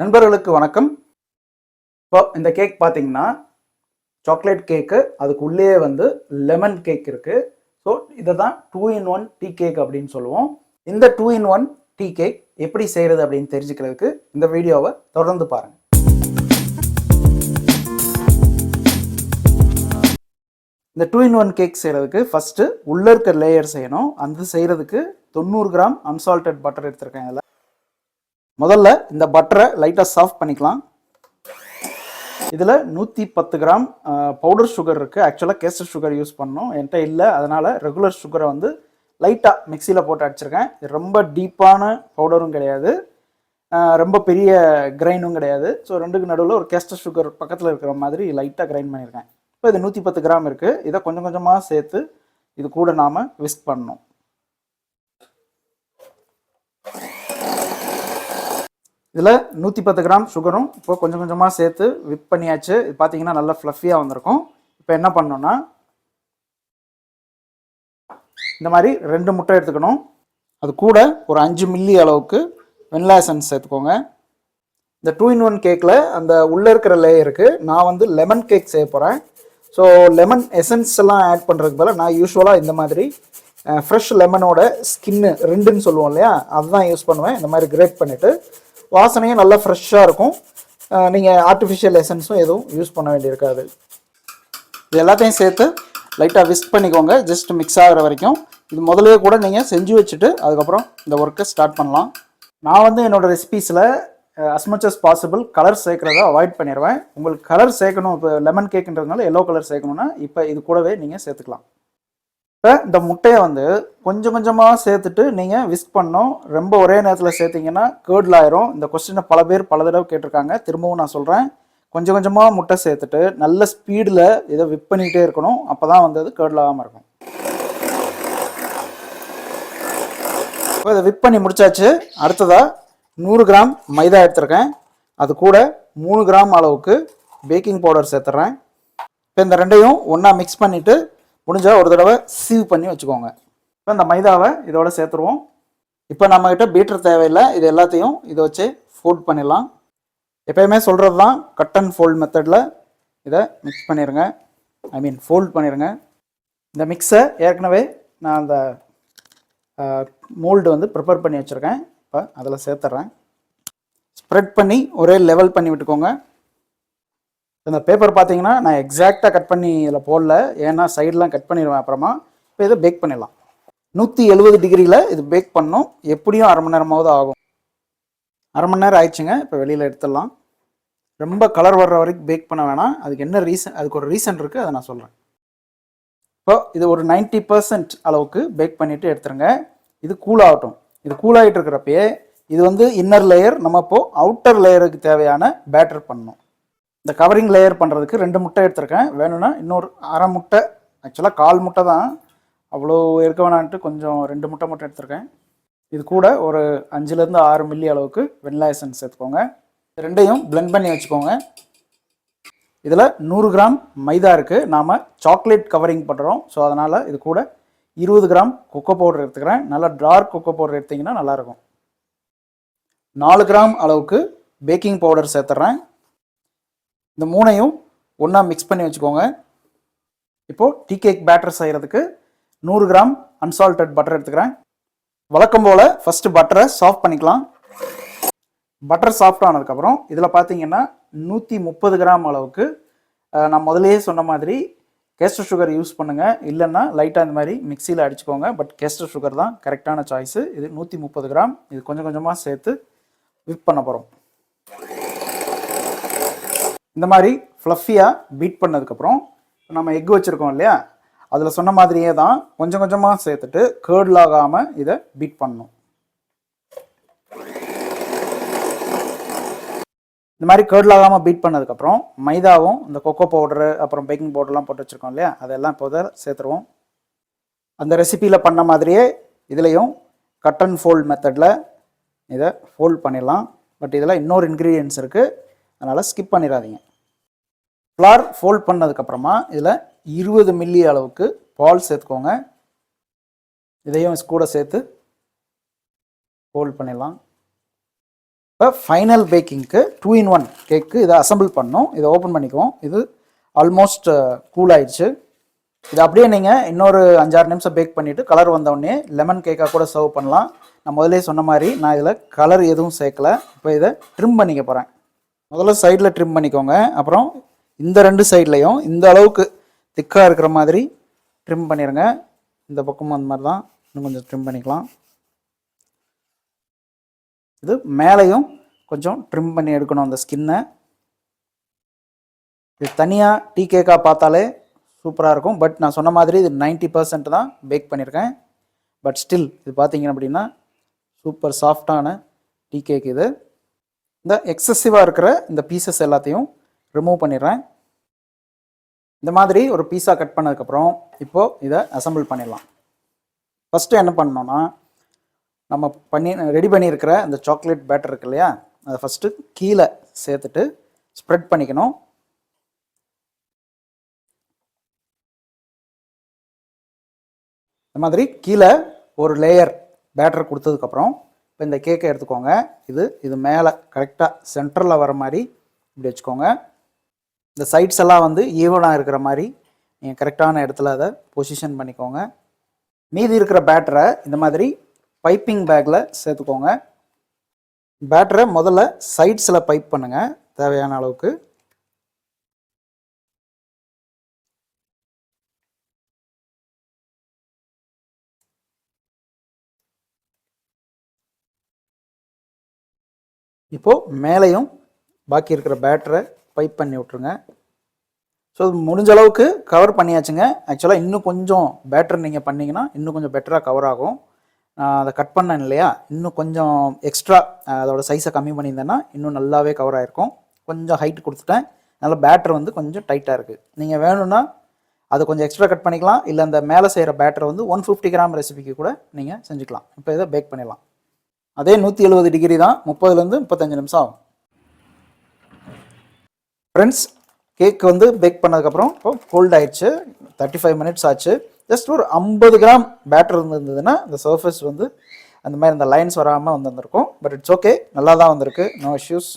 நண்பர்களுக்கு வணக்கம். இப்போ இந்த கேக் பார்த்தீங்கன்னா சாக்லேட் கேக்கு அதுக்கு உள்ளே வந்து லெமன் கேக் இருக்குது ஸோ இதை தான் two in one tea cake அப்படின்னு சொல்லுவோம். இந்த two in one tea cake எப்படி செய்கிறது அப்படின்னு தெரிஞ்சுக்கிறதுக்கு இந்த வீடியோவை தொடர்ந்து பாருங்கள் இந்த டூ இன் ஒன் கேக் செய்கிறதுக்கு ஃபஸ்ட்டு உள்ளே இருக்க லேயர் செய்யணும். அந்த செய்கிறதுக்கு தொண்ணூறு கிராம் அன்சால்டட் பட்டர் எடுத்திருக்கேன் இதில். முதல்ல இந்த பட்டரை லைட்டாக சாஃப்ட் பண்ணிக்கலாம். இதில் நூற்றி பத்து கிராம் பவுடர் சுகர் இருக்குது ஆக்சுவலாக கேசர் சுகர் யூஸ் பண்ணோம். என்கிட்ட இல்லை. அதனால் ரெகுலர் சுகரை வந்து லைட்டாக மிக்சியில் போட்டு அடிச்சிருக்கேன். இது ரொம்ப டீப்பான பவுடரும் கிடையாது. ரொம்ப பெரிய கிரைண்டும் கிடையாது. ஸோ ரெண்டுக்கு நடுவில் ஒரு கேஸ்டர் சுகர் பக்கத்தில் இருக்கிற மாதிரி லைட்டாக கிரைண்ட் பண்ணியிருக்கேன் இப்போ இது நூற்றி பத்து கிராம் இருக்குது இதை கொஞ்சம் கொஞ்சமாக சேர்த்து இது கூட நாம் விஸ்க் பண்ணணும். இதில் நூற்றி பத்து கிராம் சுகரும் இப்போ கொஞ்சம் கொஞ்சமாக சேர்த்து விப் பண்ணியாச்சு. இது பார்த்தீங்கன்னா நல்லா ஃப்ளஃபியாக வந்திருக்கும். இப்போ என்ன பண்ணோன்னா இந்த மாதிரி ரெண்டு முட்டை எடுத்துக்கணும். அது கூட ஒரு அஞ்சு மில்லி அளவுக்கு வெண்ணிலா எசன்ஸ் சேர்த்துக்கோங்க. இந்த டூ இன் ஒன் கேக்கில் அந்த உள்ளே இருக்கிற லேயருக்கு நான் வந்து லெமன் கேக் செய்ய போகிறேன் ஸோ லெமன் எசன்ஸ் எல்லாம் ஆட் பண்ணுறதுக்கு பதிலாக நான் யூஸ்வலாக இந்த மாதிரி ஃப்ரெஷ் லெமனோட ஸ்கின்னு ரெண்டுன்னு சொல்லுவோம் இல்லையா? அதுதான் யூஸ் பண்ணுவேன். இந்த மாதிரி கிரேட் பண்ணிவிட்டு வாசனையும் நல்லா ஃப்ரெஷ்ஷாக இருக்கும். நீங்கள் ஆர்டிஃபிஷியல் எசன்ஸும் எதுவும் யூஸ் பண்ண வேண்டியிருக்காது. இது எல்லாத்தையும் சேர்த்து லைட்டாக விஸ்க் பண்ணிக்கோங்க. ஜஸ்ட் மிக்ஸ் ஆகிற வரைக்கும். இது முதல்ல கூட நீங்கள் செஞ்சு வச்சுட்டு அதுக்கப்புறம் இந்த ஒர்க்கை ஸ்டார்ட் பண்ணலாம். நான் வந்து என்னோடய ரெசிபீஸில் as much as possible colour சேர்க்குறத avoid பண்ணிடுவேன் உங்களுக்கு கலர் சேர்க்கணும். இப்போ லெமன் கேக்குன்றதுனால எல்லோ கலர் சேர்க்கணுன்னா இப்போ இது கூடவே நீங்கள் சேர்த்துக்கலாம். இப்போ இந்த முட்டையை வந்து கொஞ்சம் கொஞ்சமாக சேர்த்துட்டு நீங்கள் விஸ்க் பண்ணோம் ரொம்ப ஒரே நேரத்தில் சேர்த்தீங்கன்னா கேர்டில் ஆயிரும். இந்த கொஸ்டினை பல பேர் பல தடவை கேட்டிருக்காங்க. திரும்பவும் நான் சொல்கிறேன். கொஞ்சம் கொஞ்சமாக முட்டை சேர்த்துட்டு நல்ல ஸ்பீடில் இதை விப் பண்ணிக்கிட்டே இருக்கணும். அப்போ தான் வந்து அது கேர்டில் ஆகாமல் இருக்கும். இப்போ இதை விப் பண்ணி முடிச்சாச்சு. அடுத்ததாக நூறு கிராம் மைதா எடுத்திருக்கேன். அது கூட மூணு கிராம் அளவுக்கு பேக்கிங் பவுடர் சேர்த்துறேன். இப்போ இந்த ரெண்டையும் ஒன்றா மிக்ஸ் பண்ணிவிட்டு முடிஞ்சால் ஒரு தடவை சீவ் பண்ணி வச்சுக்கோங்க. இப்போ இந்த மைதாவை இதோட சேர்த்துருவோம். இப்போ நம்மக்கிட்ட பீட்டர் தேவையில்லை. இது எல்லாத்தையும் இதை வச்சு ஃபோல்ட் பண்ணிடலாம். எப்பயுமே சொல்கிறது தான் கட் அண்ட் ஃபோல்ட் மெத்தடில் இதை மிக்ஸ் பண்ணிடுங்க ஐ மீன் ஃபோல்ட் பண்ணிடுங்க இந்த மிக்ஸை ஏற்கனவே நான் அந்த மோல்டு வந்து ப்ரிப்பேர் பண்ணி வச்சுருக்கேன். இப்போ அதில் சேர்த்துட்றேன் ஸ்ப்ரெட் பண்ணி ஒரே லெவல் பண்ணி விட்டுக்கோங்க. இந்த பேப்பர் பார்த்தீங்கன்னா நான் எக்ஸாக்டாக கட் பண்ணி இதில் போடல. ஏன்னா சைடெலாம் கட் பண்ணிடுவேன் அப்புறமா. இப்போ இதை பேக் பண்ணிடலாம். நூற்றி எழுபது டிகிரியில் இது பேக் பண்ணோம். எப்படியும் அரை மணி நேரமாவது ஆகும். அரை மணி நேரம் ஆயிடுச்சுங்க. இப்போ வெளியில் எடுத்துடலாம். ரொம்ப கலர் வர்ற வரைக்கும் பேக் பண்ண வேணாம். அதுக்கு என்ன ரீசன் அதுக்கு ஒரு ரீசன் இருக்குது அதை நான் சொல்கிறேன் இப்போ இது ஒரு 90% பர்சன்ட் அளவுக்கு பேக் பண்ணிவிட்டு எடுத்துருங்க. இது கூல் ஆகட்டும். இது கூல் ஆகிட்டு இருக்கிறப்பயே இது வந்து இன்னர் லேயர் நம்ம இப்போது அவுட்டர் லேயருக்கு தேவையான பேட்டர் பண்ணணும். இந்த கவரிங் லேயர் பண்ணுறதுக்கு ரெண்டு முட்டை எடுத்திருக்கேன். வேணும்னா இன்னொரு அரை முட்டை. ஆக்சுவலாக கால் முட்டை தான். அவ்வளோ இருக்க வேணான்ட்டு கொஞ்சம் ரெண்டு முட்டை மட்டும் எடுத்திருக்கேன். இது கூட ஒரு அஞ்சுலேருந்து ஆறு மில்லி அளவுக்கு வெண்ணிலா எசன்ஸ் சேர்த்துக்கோங்க. ரெண்டையும் பிளெண்ட் பண்ணி வச்சுக்கோங்க. இதில் நூறு கிராம் மைதா இருக்குது நாம் சாக்லேட் கவரிங் பண்ணுறோம் ஸோ அதனால் இது கூட இருபது கிராம் கொக்கோ பவுடர் எடுத்துக்கிறேன். நல்லா டார்க் கொக்கோ பவுடர் எடுத்திங்கன்னா நல்லாயிருக்கும் நாலு கிராம் அளவுக்கு பேக்கிங் பவுடர் சேர்த்துட்றேன் இந்த மூணையும் ஒன்றா மிக்ஸ் பண்ணி வச்சுக்கோங்க. இப்போது டீ கேக் பேட்டர் செய்கிறதுக்கு நூறு கிராம் அன்சால்டட் பட்டர் எடுத்துக்கிறேன். வழக்கம் போல் ஃபஸ்ட்டு பட்டரை சாஃப்ட் பண்ணிக்கலாம். பட்டர் சாஃப்ட் ஆனதுக்கப்புறம் இதில் பார்த்தீங்கன்னா நூற்றி முப்பது கிராம் அளவுக்கு நான் முதல்லயே சொன்ன மாதிரி கேஸ்டர் சுகர் யூஸ் பண்ணுங்கள் இல்லைன்னா லைட்டாக இந்த மாதிரி மிக்சியில் அடிச்சுக்கோங்க. பட் கேஸ்டர் சுகர் தான் கரெக்டான சாய்ஸு இது நூற்றி முப்பது கிராம். இது கொஞ்சம் கொஞ்சமாக சேர்த்து விப் பண்ண போகிறோம் இந்த மாதிரி ஃப்ளஃபியாக பீட் பண்ணதுக்கப்புறம் நம்ம எக் வச்சுருக்கோம் இல்லையா? அதில் சொன்ன மாதிரியே தான் கொஞ்சம் கொஞ்சமாக சேர்த்துட்டு கேர்டில் ஆகாமல் இதை பீட் பண்ணணும். இந்த மாதிரி கேர்டில் ஆகாமல் பீட் பண்ணதுக்கப்புறம் மைதாவும் இந்த கொக்கோ பவுடரு அப்புறம் பேக்கிங் பவுடர்லாம் போட்டு வச்சுருக்கோம் இல்லையா? அதெல்லாம் இப்போ சேர்த்துருவோம். அந்த ரெசிப்பியில் பண்ண மாதிரியே இதுலேயும் கட் அண்ட் ஃபோல்ட் மெத்தடில் இதை ஃபோல்ட் பண்ணிடலாம். பட் இதில் இன்னொரு இன்க்ரீடியன்ஸ் இருக்குது அதனால் ஸ்கிப் பண்ணிடாதீங்க ஃப்ளார் ஃபோல்ட் பண்ணதுக்கப்புறமா இதில் இருபது மில்லி அளவுக்கு பால் சேர்த்துக்கோங்க. இதையும் கூட சேர்த்து ஃபோல்ட் பண்ணிடலாம். இப்போ ஃபைனல் பேக்கிங்க்கு டூ இன் ஒன் கேக்கு இதை அசம்பிள் பண்ணோம். இதை ஓப்பன் பண்ணிக்குவோம். இது ஆல்மோஸ்ட் கூல் uh, ஆயிடுச்சு. இது அப்படியே நீங்கள் இன்னொரு அஞ்சாறு நிமிஷம் பேக் பண்ணிவிட்டு கலர் வந்தோடனே லெமன் கேக்காக கூட சர்வ் பண்ணலாம். நான் முதலே சொன்ன மாதிரி நான் இதில் கலர் எதுவும் சேர்க்கல. இப்போ இதை ட்ரிம் பண்ணிக்க போகிறேன் முதல்ல சைடில் ட்ரிம் பண்ணிக்கோங்க. அப்புறம் இந்த ரெண்டு சைட்லேயும் இந்த அளவுக்கு திக்காக இருக்கிற மாதிரி ட்ரிம் பண்ணிடுங்க இந்த பக்கமும் அந்த மாதிரி தான். இன்னும் கொஞ்சம் ட்ரிம் பண்ணிக்கலாம். இது மேலேயும் கொஞ்சம் ட்ரிம் பண்ணி எடுக்கணும் அந்த ஸ்கின்னை இது தனியாக டீ கேக்காக பார்த்தாலே சூப்பராக இருக்கும். பட் நான் சொன்ன மாதிரி இது 90% பர்சன்ட் தான் பேக் பண்ணியிருக்கேன் பட் ஸ்டில் இது பார்த்தீங்க அப்படின்னா சூப்பர் சாஃப்டான டீ கேக் இது. இந்த எக்ஸசிவாக இருக்கிற இந்த பீசஸ் எல்லாத்தையும் ரிமூவ் பண்ணிடுறேன். இந்த மாதிரி ஒரு பீஸா கட் பண்ணதுக்கப்புறம் இப்போது இதை அசம்பிள் பண்ணிடலாம். ஃபஸ்ட்டு என்ன பண்ணோன்னா நம்ம பண்ணி ரெடி பண்ணியிருக்கிற இந்த சாக்லேட் பேட்டர் இருக்கு இல்லையா? அதை ஃபஸ்ட்டு கீழே சேர்த்துட்டு ஸ்ப்ரெட் பண்ணிக்கணும். இந்த மாதிரி கீழே ஒரு லேயர் பேட்டர் கொடுத்ததுக்கப்புறம் இப்போ இந்த கேக்கை எடுத்துக்கோங்க. இது இது மேலே கரெக்டாக சென்டரில் வர மாதிரி இப்படி வச்சுக்கோங்க. இந்த சைட்ஸ் எல்லாம் வந்து ஈவனாக இருக்கிற மாதிரி நீங்கள் கரெக்டான இடத்துல அதை பொசிஷன் பண்ணிக்கோங்க. மீதி இருக்கிற பேட்டரை இந்த மாதிரி பைப்பிங் பேக்கில் சேர்த்துக்கோங்க. பேட்டரை முதல்ல சைட்ஸில் பைப் பண்ணுங்கள் தேவையான அளவுக்கு. இப்போது மேலேயும் பாக்கி இருக்கிற பேட்டரை பைப் பண்ணி விட்ருங்க ஸோ முடிஞ்ச அளவுக்கு கவர் பண்ணியாச்சுங்க. ஆக்சுவலாக இன்னும் கொஞ்சம் பேட்டர் நீங்கள் பண்ணிங்கன்னா இன்னும் கொஞ்சம் பெட்டராக கவர் ஆகும். நான் அதை கட் பண்ணேன் இல்லையா? இன்னும் கொஞ்சம் எக்ஸ்ட்ரா அதோட சைஸை கம்மி பண்ணியிருந்தேன்னா இன்னும் நல்லாவே கவர் ஆகிருக்கும் கொஞ்சம் ஹைட் கொடுத்துட்டேன். அதனால் பேட்டர் வந்து கொஞ்சம் டைட்டாக இருக்குது நீங்கள் வேணும்னா அதை கொஞ்சம் எக்ஸ்ட்ரா கட் பண்ணிக்கலாம். இல்லை அந்த மேலே செய்கிற பேட்டரை வந்து ஒன் ஃபிஃப்டி கிராம் ரெசிபிக்கு கூட நீங்கள் செஞ்சுக்கலாம். இப்போ இதை பேக் பண்ணிடலாம். அதே நூற்றி எழுபது டிகிரி தான் முப்பதுலேருந்து முப்பத்தஞ்சு நிமிஷம் ஆகும். ஃப்ரெண்ட்ஸ் கேக் வந்து பேக் பண்ணதுக்கப்புறம் இப்போ கோல்ட் ஆயிடுச்சு. தேர்ட்டி ஃபைவ் மினிட்ஸ் ஆச்சு. ஜஸ்ட் ஒரு ஐம்பது கிராம் பேட்டர் இருந்ததுன்னா இந்த சர்ஃபேஸ் வந்து அந்த மாதிரி இந்த லைன்ஸ் வராமல் வந்திருக்கும் பட் இட்ஸ் ஓகே நல்லா தான் வந்திருக்கு. நோ இஷ்யூஸ்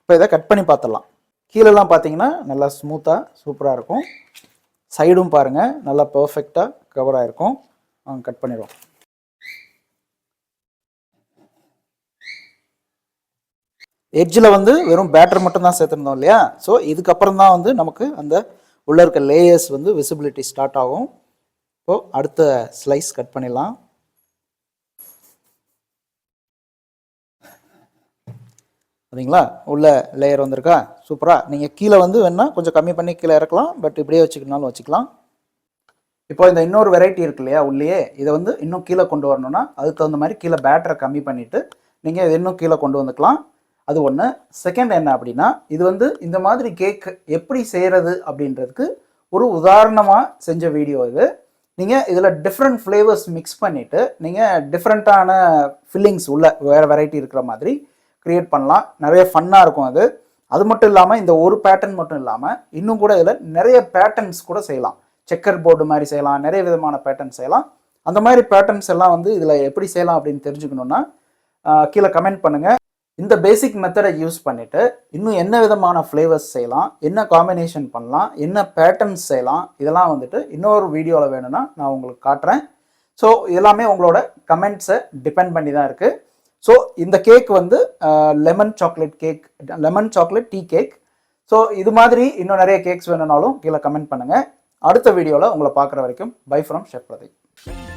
இப்போ இதை கட் பண்ணி பார்த்துடலாம். கீழெல்லாம் பார்த்தீங்கன்னா நல்லா ஸ்மூத்தாக சூப்பராக இருக்கும். சைடும் பாருங்கள் நல்லா பர்ஃபெக்டாக கவர் ஆகிருக்கும் கட் பண்ணிடுவோம். எட்ஜில் வந்து வெறும் பேட்டர் மட்டும் தான் சேர்த்துருந்தோம் இல்லையா? ஸோ இதுக்கப்புறம் தான் வந்து நமக்கு அந்த உள்ளே இருக்க லேயர்ஸ் வந்து விசிபிலிட்டி ஸ்டார்ட் ஆகும். ஸோ அடுத்த ஸ்லைஸ் கட் பண்ணிடலாம். சரிங்களா உள்ள லேயர் வந்திருக்கா? சூப்பராக நீங்கள் கீழே வந்து வேணால் கொஞ்சம் கம்மி பண்ணி கீழே இறக்கலாம். பட் இப்படியே வச்சுக்கணும்னாலும் வச்சுக்கலாம். இப்போ இந்த இன்னொரு வெரைட்டி இருக்கு இல்லையா? உள்ளேயே. இதை வந்து இன்னும் கீழே கொண்டு வரணும்னா அதுக்கு தகுந்த மாதிரி கீழே பேட்டரை கம்மி பண்ணிவிட்டு நீங்கள் இன்னும் கீழே கொண்டு வந்துக்கலாம். அது ஒன்று செகண்ட் என்ன அப்படின்னா இது வந்து இந்த மாதிரி கேக் எப்படி செய்கிறது அப்படின்றதுக்கு ஒரு உதாரணமாக செஞ்ச வீடியோ இது. நீங்கள் இதில் டிஃப்ரெண்ட் ஃப்ளேவர்ஸ் மிக்ஸ் பண்ணிவிட்டு நீங்கள் டிஃப்ரெண்ட்டான ஃபில்லிங்ஸ் உள்ள வேறு வெரைட்டி இருக்கிற மாதிரி க்ரியேட் பண்ணலாம். நிறைய ஃபன்னாக இருக்கும் அது. அது மட்டும் இல்லாமல் இந்த ஒரு பேட்டர்ன் மட்டும் இல்லாமல் இன்னும் கூட இதில் நிறைய பேட்டர்ன்ஸ் கூட செய்யலாம். செக்கர் போர்டு மாதிரி செய்யலாம் நிறைய விதமான பேட்டர்ன் செய்யலாம். அந்த மாதிரி பேட்டர்ன்ஸ் எல்லாம் வந்து இதில் எப்படி செய்யலாம் அப்படின்னு தெரிஞ்சுக்கணுன்னா கீழே கமெண்ட் பண்ணுங்கள் இந்த பேசிக் மெத்தடை யூஸ் பண்ணிவிட்டு இன்னும் என்ன விதமான ஃப்ளேவர்ஸ் செய்யலாம் என்ன காம்பினேஷன் பண்ணலாம் என்ன பேட்டர்ன்ஸ் செய்யலாம் இதெல்லாம் வந்துட்டு இன்னொரு வீடியோவில் வேணும்னா நான் உங்களுக்கு காட்டுறேன். ஸோ எல்லாமே உங்களோட கமெண்ட்ஸை டிபெண்ட் பண்ணி தான் இருக்குது ஸோ இந்த கேக் வந்து lemon chocolate cake lemon chocolate tea cake so இது மாதிரி இன்னும் நிறைய கேக்ஸ் வேணும்னாலும் கீழே கமெண்ட் பண்ணுங்கள் அடுத்த வீடியோவில் உங்களை பார்க்குற வரைக்கும் பை ஃப்ரம் ஷெஃப் பிரதீப்